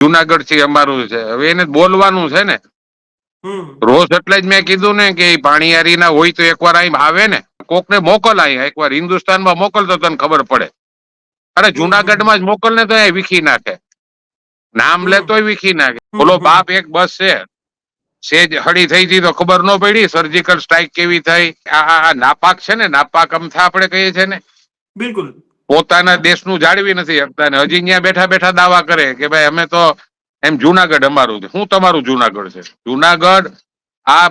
જુનાગઢથી અમારું છે. હવે એને બોલવાનું છે ને. રોજ એટલે જ મેં કીધું ને કે પાણીયારી ના હોય તો એકવાર અહીં આવે ને. કોકને મોકલ અહીંયા એકવાર હિન્દુસ્તાનમાં મોકલ તો તને ખબર પડે. અરે જુનાગઢમાં જ મોકલ ને તો એ વીખી નાખે. નામ લે તોય વીખી નાખે. બોલો બાપ એક બસ છે. સેજ હળી થઈ હતી તો ખબર ન પડી. સર્જિકલ સ્ટ્રાઇક કેવી થઈ? આ નાપાક છે ને નાપાક અમથા આપણે કહીએ છીએ ને. બિલકુલ. પોતાના દેશનું જાળવી નથી શકતા ને હજી ત્યાં બેઠા બેઠા દાવા કરે કે ભાઈ અમે તો એમ જુનાગઢ અમારું છે. શું તમારું જુનાગઢ છે. જુનાગઢ આ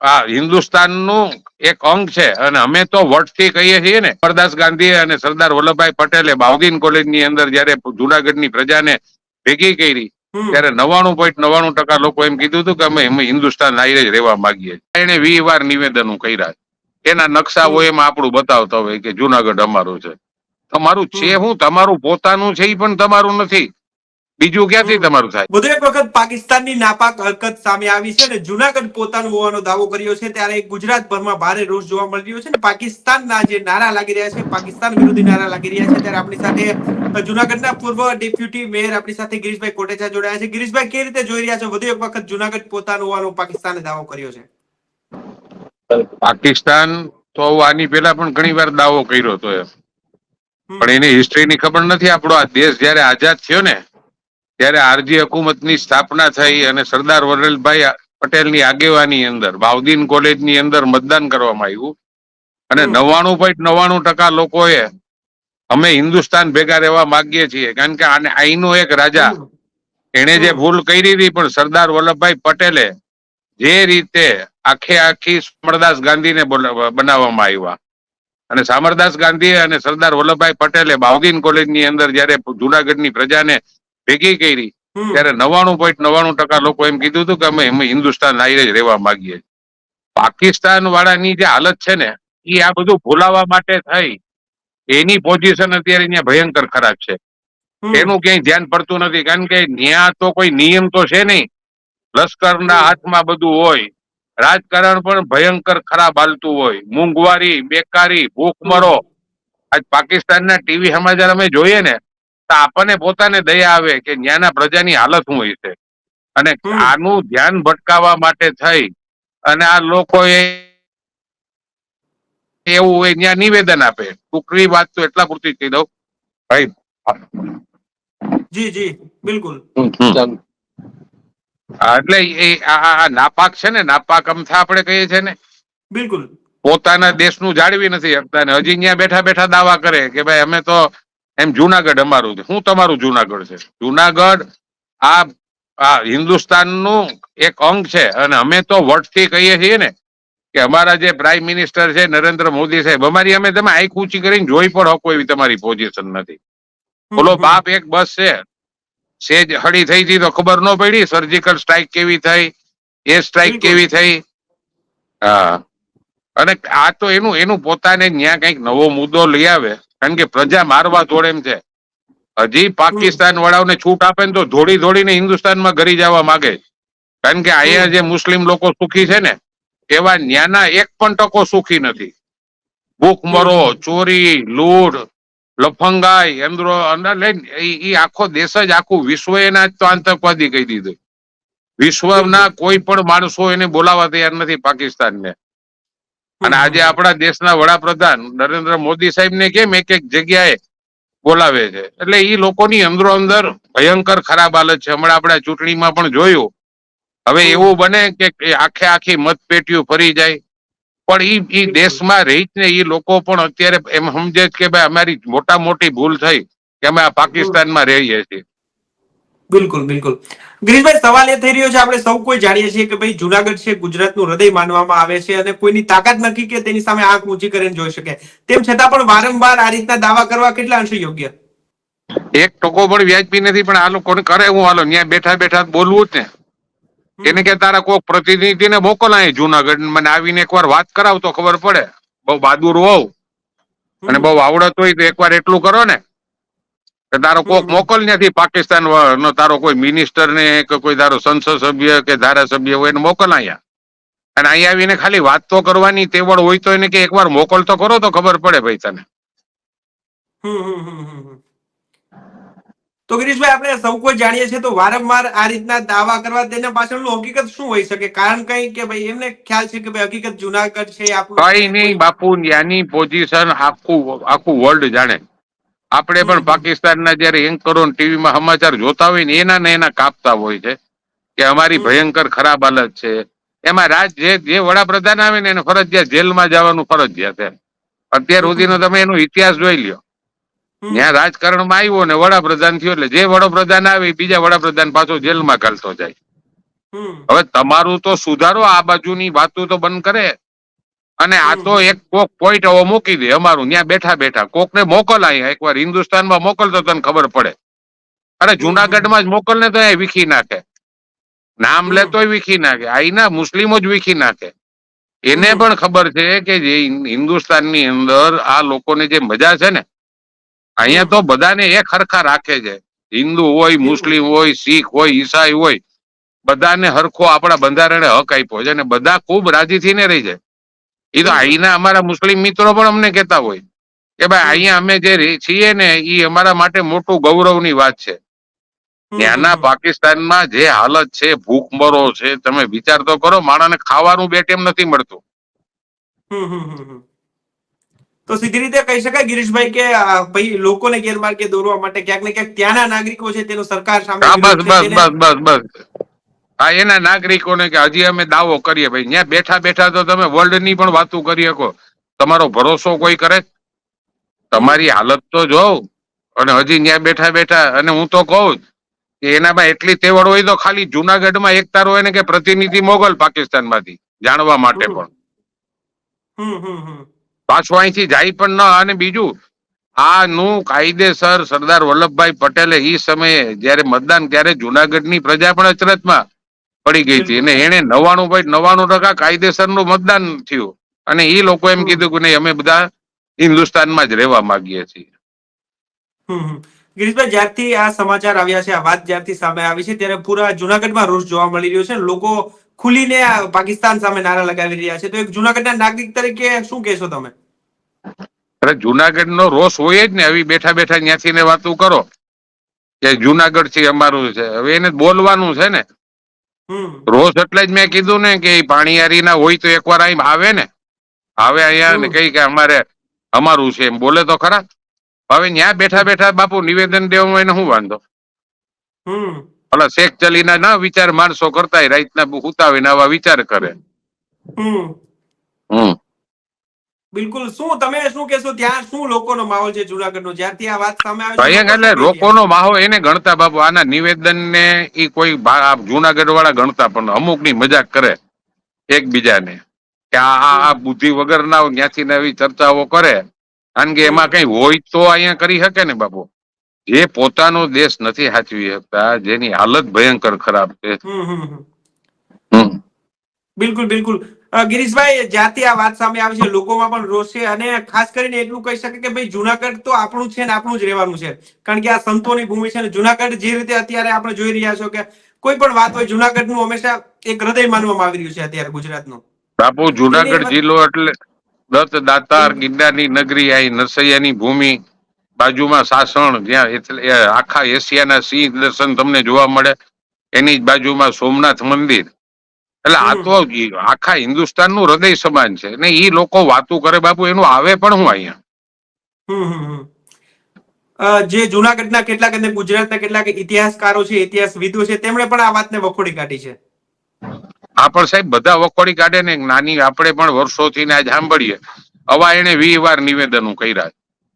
આ હિન્દુસ્તાનનું એક અંગ છે અને અમે તો વટથી કહીએ છીએ ને સરદાર ગાંધી અને સરદાર વલ્લભભાઈ પટેલે બાઉદીન કોલેજની અંદર જયારે જુનાગઢની પ્રજાને ભેગી કરી ત્યારે નવાણું પોઈન્ટ નવાણું ટકા લોકો એમ કીધું હતું કે અમે હિન્દુસ્તાન આયરે જ રહેવા માંગીએ એને વી વાર નિવેદનો કર્યા. એના નકશાઓ એમાં આપણું બતાવતા હોય કે જુનાગઢ અમારું છે. તમારું છે હું તમારું પોતાનું છે એ પણ તમારું નથી. બીજું ક્યાંથી તમારું થાય? વધુ એક વખત પાકિસ્તાનની નાપાક હરકત સામે આવી છે અને જુનાગઢ પોતાનું હોવાનો દાવો કર્યો છે. ત્યારે ગુજરાતભરમાં ભારે રોષ જોવા મળી રહ્યો છે અને પાકિસ્તાનના જે નારા લાગી રહ્યા છે પાકિસ્તાન વિરોધી નારા લાગી રહ્યા છે. ત્યારે આપણી સાથે જુનાગઢના પૂર્વ ડેપ્યુટી મેયર આપણી સાથે ગિરીશભાઈ કોટેચા જોડાયા છે. ગિરીશભાઈ કેવી રીતે જોઈ રહ્યા છો? વધુ એક વખત જુનાગઢ પોતાનું હોવાનો પાકિસ્તાને દાવો કર્યો છે. પાકિસ્તાન તો આની પહેલા પણ ઘણી વાર દાવો કર્યો હતો એમ. પણ એની હિસ્ટ્રીની ખબર નથી. આપણો આ દેશ જયારે આઝાદ થયો ને ત્યારે આરજી હકુમતની સ્થાપના થઈ અને સરદાર વલ્લભભાઈ પટેલની આગેવાની અંદર ભાવદીન કોલેજની અંદર મતદાન કરવામાં આવ્યું. અને નવ્વાણું પોઈન્ટ નવ્વાણું ટકા લોકોએ અમે હિન્દુસ્તાન ભેગા રહેવા માંગીએ છીએ. કારણ કે આને અહીંનો એક રાજા. એને એણે જે ભૂલ કરી હતી પણ સરદાર વલ્લભભાઈ પટેલે જે રીતે આખે આખી સમરદાસ ગાંધીને બનાવવામાં આવ્યા. અને સામરદાસ ગાંધી અને સરદાર વલ્લભભાઈ પટેલે બાઉદીન કોલેજની અંદર જયારે જુનાગઢની પ્રજાને ભેગી કરી. ત્યારે નવાણું પોઈન્ટ નવાણું ટકા લોકો એમ કીધું હતું કે અમે એમ હિન્દુસ્તાન આયરે જ રહેવા માંગીએ પાકિસ્તાન વાળાની જે હાલત છે ને એ આ બધું ભૂલાવા માટે થઈ. એની પોઝિશન અત્યારે અહીંયા ભયંકર ખરાબ છે. એનું ક્યાંય ધ્યાન પડતું નથી. કારણ કે ન્યા તો કોઈ નિયમ તો છે નહીં. લશ્કરના હાથમાં બધું હોય. રાજકારણ પણ ભયંકર ખરાબ હાલતું હોય. મોંઘવારી બેકારી ભૂખમરો. આજ પાકિસ્તાનના ટીવી સમાચાર અમે જોઈએ ને તો આપણને પોતાને દયા આવે કે ત્યાંના પ્રજાની હાલત શું હોય છે. અને આનું ધ્યાન ભટકાવવા માટે થઈ અને આ લોકોએ એવું હોય ત્યાં નિવેદન આપે. ટૂંકડી વાત તો એટલા પૂરતી કહી દઉં. ભાઈ. જી જી બિલકુલ. હા, એટલે એ આ નાપાક છે ને નાપાક અમથા આપણે કહીએ છીએ ને બિલકુલ. પોતાના દેશનું જાળવી નથી શકતા ને હજી ત્યાં બેઠા બેઠા દાવા કરે કે ભાઈ અમે તો એમ જુનાગઢ અમારું છે. શું તમારું જુનાગઢ છે. જુનાગઢ આ આ હિન્દુસ્તાનનું એક અંગ છે અને અમે તો વટથી કહીએ છીએ ને કે અમારા જે પ્રાઇમ મિનિસ્ટર છે નરેન્દ્ર મોદી સાહેબ અમારી અમે તમે આંખ ઊંચી કરીને જોઈ પણ હકો એવી તમારી પોઝિશન નથી. બોલો બાપ એક બસ છે. સેજ હળી થઈ હતી તો ખબર ન પડી સર્જિકલ સ્ટ્રાઇક કેવી થઈ એ સ્ટ્રાઇક કેવી થઈ? હા. અને આ તો એનું એનું પોતાને ત્યાં કંઈક નવો મુદ્દો લઈ આવે કારણ કે પ્રજા મારવા દોડે એમ છે. હજી પાકિસ્તાન વાળાઓને છૂટ આપે ને તો ધોડી ધોળીને હિન્દુસ્તાનમાં ઘરી જવા માંગે. કારણ કે અહીંયા જે મુસ્લિમ લોકો સુખી છે ને એવા ન્યાના એક પણ ટકો સુખી નથી. ભૂખમરો ચોરી લૂંટ લફંગાઈ એમદ્રો અને લઈને ઈ આખો દેશ જ આખું વિશ્વ એના જ તો આતંકવાદી કહી દીધું. વિશ્વના કોઈ પણ માણસો એને બોલાવા તૈયાર નથી પાકિસ્તાનને. અને આજે આપણા દેશના વડાપ્રધાન નરેન્દ્ર મોદી સાહેબને કેમ એક એક જગ્યાએ બોલાવે છે? એટલે એ લોકોની અંદરો અંદર ભયંકર ખરાબ હાલત છે. હમણાં આપણે ચૂંટણીમાં પણ જોયું. હવે એવું બને કે એ આખે આખી મતપેટીઓ ફરી જાય. પણ એ એ દેશમાં રહી જ ને ઈ લોકો પણ અત્યારે એમ સમજે કે ભાઈ અમારી મોટા મોટી ભૂલ થઈ કે અમે આ પાકિસ્તાનમાં રહીએ છીએ. બિલકુલ બિલકુલ. ગિરીશભાઈ સવાલ એ થઈ રહ્યો છે આપણે સૌ કોઈ જાણીએ છીએ કે ભાઈ જુનાગઢ છે ગુજરાતનું હૃદય માનવામાં આવે છે અને કોઈની તાકાત નથી કે તેની સામે આંખ ઊંચી કરીને જોઈ શકે. તેમ છતાં પણ વારંવાર આ રીતના દાવા કરવા કેટલા અંશે યોગ્ય? એક ટકો પણ વ્યાજબી નથી પણ આ લોકોને કરે હું હાલો ત્યાં બેઠા બેઠા બોલવું જ ને. એને કે તારા કોક પ્રતિનિધિને મોકલ અહીં જુનાગઢ મને આવીને એકવાર વાત કરાવ તો ખબર પડે. બહુ બહાદુર હોવ અને બહુ આવડત હોય તો એકવાર એટલું કરો ને. કે તારો કોક મોકલ નથી પાકિસ્તાન નો તારો કોઈ મિનિસ્ટર ને કે કોઈ તારો સંસદ સભ્ય કે ધારાસભ્ય હોય એને મોકલ અહીંયા. અને અહીંયા આવીને ખાલી વાત તો કરવાની તેવડ હોય તો એને કે એકવાર મોકલ તો કરો તો ખબર પડે ભાઈ તને. હમ, હમ, હમ, હમ, હમ. તો ગિરીશભાઈ આપણે સૌ કોઈ જાણીએ છીએ તો વારંવાર આ રીતના દાવા કરવા તેના પાછળનું હકીકત શું હોઈ શકે? કારણ કઈ કે ભાઈ એમને ખ્યાલ છે કે ભાઈ હકીકત જુનાગઢ છે કઈ નહીં બાપુ ત્યાંની પોઝિશન આખું આખું વર્લ્ડ જાણે. આપણે પણ. પાકિસ્તાનના જયારે એન્કરો ટીવીમાં સમાચાર જોતા હોય ને એના ને એના કાપતા હોય છે કે અમારી ભયંકર ખરાબ હાલત છે. એમાં રાજ જે જે વડાપ્રધાન આવે ને એને ફરજિયાત જેલમાં જવાનું ફરજિયાત એમ અત્યાર. સુધીનો તમે એનો ઇતિહાસ જોઈ લ્યો. ત્યાં રાજકારણમાં આવ્યો ને વડાપ્રધાન થયો એટલે જે વડાપ્રધાન આવે બીજા વડાપ્રધાન પાછો જેલમાં ઘાલતો જાય. હવે તમારું તો સુધારો આ બાજુની વાતો તો બંધ કરે. અને આ તો એક કોક પોઈન્ટ હવે મૂકી દે અમારું ત્યાં બેઠા બેઠા. કોક ને મોકલ અહીંયા એકવાર હિન્દુસ્તાનમાં મોકલ તો તને ખબર પડે. અરે જુનાગઢમાં જ મોકલ ને તો અહીંયા વીખી નાખે. નામ લે લેતોય વીખી નાખે. અહીંના મુસ્લિમો જ વીખી નાખે. એને પણ ખબર છે કે જે હિન્દ- હિન્દુસ્તાનની અંદર આ લોકોને જે મજા છે ને અહીંયા તો બધાને એક હરખા રાખે છે. હિન્દુ હોય મુસ્લિમ હોય શીખ હોય ઈસાઈ હોય બધાને હરખો આપણા બંધારણે હક આપ્યો છે અને બધા ખૂબ રાજી થઈને રહી છે એ તો અહીંના અમારા મુસ્લિમ મિત્રો પણ અમને કહેતા હોય કે ભાઈ અહીંયા અમે જે છીએ ને એ અમારા માટે મોટું ગૌરવની વાત છે. ત્યાંના પાકિસ્તાનમાં જે હાલત છે ભૂખમરો છે તમે વિચાર તો કરો માણસને ખાવાનું બે ટેમ નથી મળતું. તો સીધી રીતે કહી શકાય ગિરીશભાઈ કે ભાઈ લોકોને ગેરમાર્ગે દોરવા માટે ક્યાંક ને ક્યાંક ત્યાંના નાગરિકો છે તેનો સરકાર સામે બસ બસ બસ બસ બસ. હા એના નાગરિકોને કે હજી અમે દાવો કરીએ ભાઈ ત્યાં બેઠા બેઠા તો તમે વર્લ્ડની પણ વાતો કરી શકો. તમારો ભરોસો કોઈ કરે? તમારી હાલત તો જોઉં અને હજી ત્યાં બેઠા બેઠા અને હું તો કહું કે એનામાં એટલી તેવડ હોય તો ખાલી જુનાગઢમાં એક તારો હોય ને કે પ્રતિનિધિ મોગલ પાકિસ્તાનમાંથી જાણવા માટે પણ. હમ, હમ, હમ. પાછું અહીંથી જાય પણ ન અને બીજું આનું કાયદેસર સરદાર વલ્લભભાઈ પટેલે એ સમયે જયારે મતદાન ત્યારે જુનાગઢની પ્રજા પણ અચરજમાં પડી ગઈ હતી. અને એને નવાણું પોઈન્ટ નવાણું ટકા કાયદેસરનું મતદાન થયું. અને એ લોકો એમ કીધું કે નહીં અમે બધા હિન્દુસ્તાનમાં જ રહેવા માંગીએ છીએ. ગિરીશભાઈ જ્યારથી આ સમાચાર આવ્યા છે આ વાત જ્યારથી સામે આવી છે ત્યારે પૂરા જુનાગઢમાં રોષ જોવા મળી રહ્યો છે. લોકો ખુલીને પાકિસ્તાન સામે નારા લગાવી રહ્યા છે. તો એક જુનાગઢના નાગરિક તરીકે શું કહેશો તમે? અરે જુનાગઢ નો રોષ હોય જ ને. આવી બેઠા બેઠા ત્યાંથી ને વાતો કરો. કે જુનાગઢથી અમારું છે. હવે એને બોલવાનું છે ને. રોષ એટલે જ મેં કીધું ને કે પાણીયારી ના હોય તો એકવાર અહીં આવે ને. આવે અહીંયા ને કઈ કે અમારે અમારું છે એમ. બોલે તો ખરા. હવે ત્યાં બેઠા બેઠા બાપુ નિવેદન દેવામાં એને શું વાંધો? હમ. ઓલા શેખ ચલીના ના વિચાર માણસો કરતા રાતના ઉતાવીને આવા વિચાર કરે. હમ. હમ. બિલકુલ. શું તમે શું કહેશો? ત્યાં શું લોકોનો માહોલ છે જુનાગઢનો? જ્યારથી આ વાત સામે આવે ભયંકર એટલે લોકોનો માહોલ એને ગણતા બાપુ આના નિવેદન ને ઈ કોઈ જુનાગઢ વાળા ગણતા પણ અમુકની મજાક કરે એકબીજાને. કે આ આ બુદ્ધિ વગર ના ત્યાંથી ને ચર્ચાઓ કરે. કારણ કે એમાં કઈ હોય તો અહીંયા કરી શકે ને બાપુ. જે પોતાનો દેશ નથી સાચવી શકતા જેની હાલત ભયંકર ખરાબ છે. બિલકુલ બિલકુલ. ગિરીશભાઈ જ્યાંથી આ વાત સામે આવે છે. લોકોમાં પણ રોષ છે અને ખાસ કરીને એટલું કહી શકે કે ભાઈ જુનાગઢ તો આપણું છે ને આપણું જ રહેવાનું છે. કારણ કે આ સંતોની ભૂમિ છે ને જુનાગઢ જે રીતે અત્યારે આપણે જોઈ રહ્યા છો કે કોઈ પણ વાત હોય જુનાગઢનું હંમેશા એક હૃદય માનવામાં આવી રહ્યું છે અત્યારે ગુજરાતનું. બાપુ જુનાગઢ જિલ્લો એટલે દત્ત દાતાર ગિરનારની નગરી અહીં નરસૈયાની ભૂમિ બાજુમાં સાસણ જ્યાં એટલે આખા એશિયાના સિંહ દર્શન તમને જોવા મળે એની જ બાજુમાં સોમનાથ મંદિર. એટલે આ. તો આખા હિન્દુસ્તાનનું હૃદય સમાન છે. ને એ લોકો વાતું કરે બાપુ એનું આવે પણ હું અહીંયા. જે જુનાગઢના કેટલાક અને ગુજરાતના કેટલાક ઇતિહાસકારો છે ઇતિહાસવિદો છે તેમણે પણ આ વાતને વખોડી કાઢી છે. આ પણ સાહેબ બધા વખોડી કાઢે ને નાની આપણે પણ વર્ષોથી ને આજ સાંભળીએ. હવા એને વી વાર નિવેદનો કર્યા.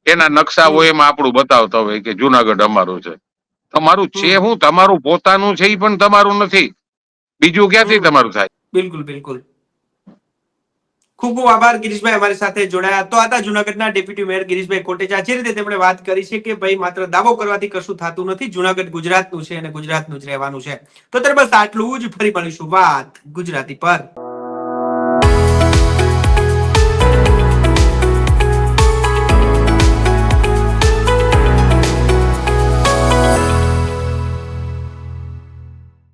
એના નકશાઓ. એમાં આપણું બતાવતા હોય કે જુનાગઢ અમારું છે. તમારું છે હું તમારું પોતાનું છે એ પણ તમારું નથી. બીજું ક્યાંથી તમારું થાય? બિલકુલ બિલકુલ. ખૂબ ખૂબ આભાર ગિરીશભાઈ અમારી સાથે જોડાયા. તો હતા જુનાગઢના ડેપ્યુટી મેયર ગિરીશભાઈ કોટેચા જે રીતે તેમણે વાત કરી છે કે ભાઈ માત્ર દાવો કરવાથી કશું થતું નથી જુનાગઢ ગુજરાતનું છે અને ગુજરાતનું જ રહેવાનું છે. તો ત્યારે બસ આટલું જ ફરી મળીશું વાત ગુજરાતી પર.